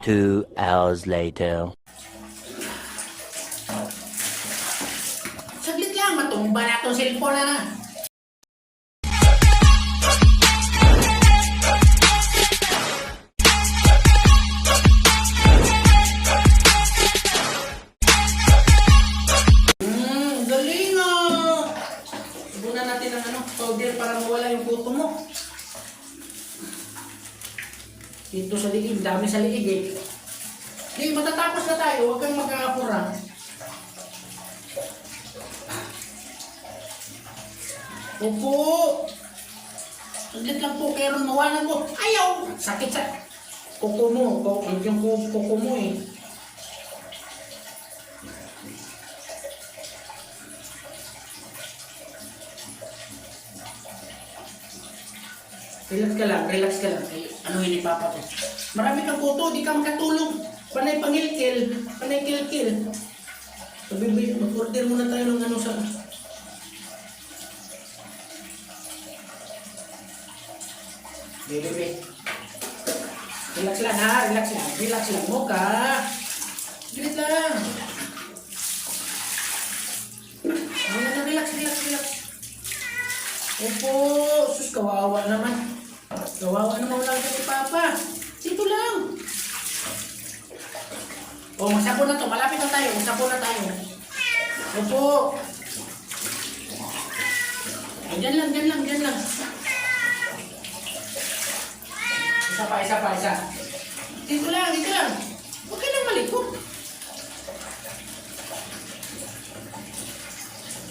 Two hours later. Saglit lang, matumba na itong cellphone na Dito sa liig, dami sa liig eh. Di, matatapos na tayo, huwag kang mag-aapura. Opo. Saglit lang po, ron mawalan ko. Ayaw! Sakit sa kuko mo. Yung ku- kuko mo eh. Relax ka lang, relax ka lang. Ano yun ni Papa ko? Marami kang kuto, di ka makatulog. Panay pangilkil, panay kilkil. Sabi ba, mag-order muna tayo ng ano sa... Baby. Relax lang ha, relax lang. Relax lang mo ka. Relax lang. Ano na, relax, relax, relax. Opo, sus, kawawa naman. Kawawa naman wala ka ni Papa. Dito lang. Oh, masapo na to. Malapit na tayo. Masapo na tayo. Opo. Ay, dyan lang, dyan lang, dyan lang. Isa pa, isa pa, isa. Dito lang, dito lang. Huwag ka nang malikot.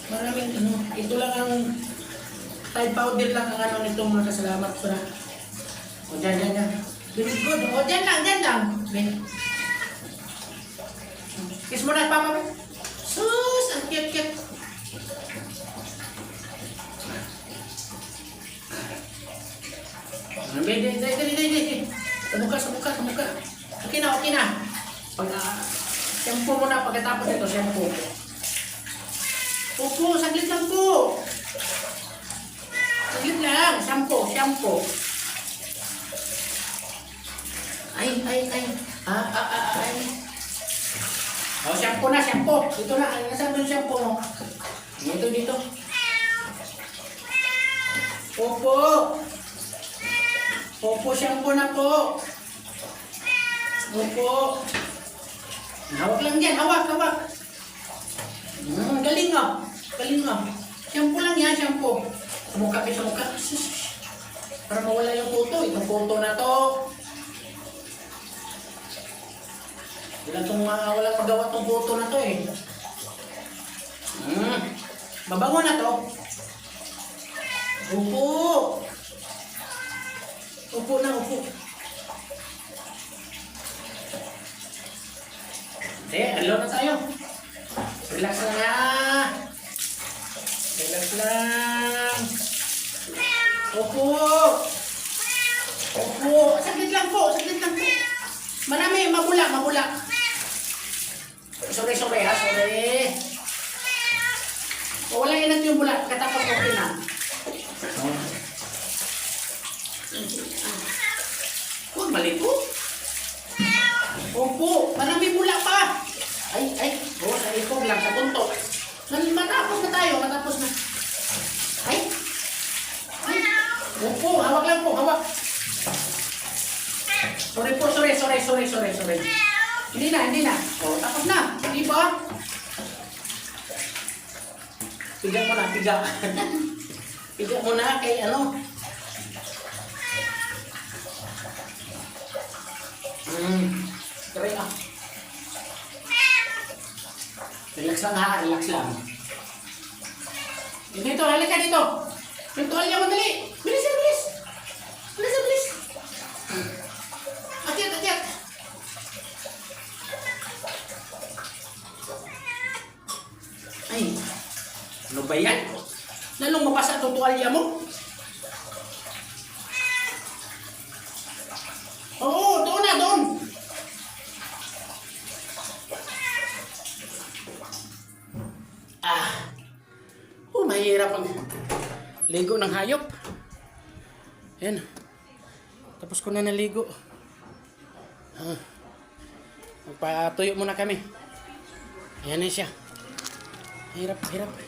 Maraming ano, ito lang ang Tide powder lang ang ano nitong mga kasalamat ko. O dyan, dyan, dyan. Very good. O dyan lang, dyan lang. Ben. Mo na. Sus, ang cute-cute. Dali, dali, dali, dali. Sabuka, sabuka, sabuka. Okay na, okay na. Pag, shampoo mo na pagkatapos nito, shampoo. Opo, saglit lang po. Saglit lang. Shampoo, shampoo. Ay, ay, ay. Ah, ah, ah, ay. Oh, shampoo na, shampoo. Dito na. Ay, nasaan ba shampoo mo? Dito, dito. Opo. Opo, shampoo na po. Opo. Hawak lang dyan. Hawak, hawak. Hmm, galing nga. Galing nga. Shampoo lang yan, shampoo. Mukha. Sus. Para mawala yung kuto. Itong kuto na to. Wala itong uh, walang magawa tong kuto na to eh. Hmm. Mabango na to. Upo. Upo na, upo. Hindi, alone na tayo. Relax lang na. Relax lang. Opo. Opo. Saglit lang po. Saglit lang po. Marami. Mabula. Mabula. Sorry, sorry ha. Sorry. O, wala yan yung bula. Katapos okay na. Huwag maliko. Opo. Marami bula pa. Ay, ay. Oh, sa ikog lang. Sa punto. Nan- Matapos na tayo. Matapos na. Ay. Ay. Opo. Hawak lang po. Hawak. Sorry po. Sorry, sorry, sorry, sorry, sorry. Hindi na, hindi na. Oh, tapos na. Hindi ba? Piga mo na, piga. piga mo na kay ano. Hmm. Try ah. Relax lang ha, relax lang. Dito, halika dito. Yung tuwalya mo ba yan? Lalong mapasa itong tuwalya mo? Oo, doon na, doon. Ah, oh, mahirap ang ligo ng hayop. Yan. Tapos ko na naligo. Ah. Magpatuyo muna kami. Ayan na siya. Hirap, hirap.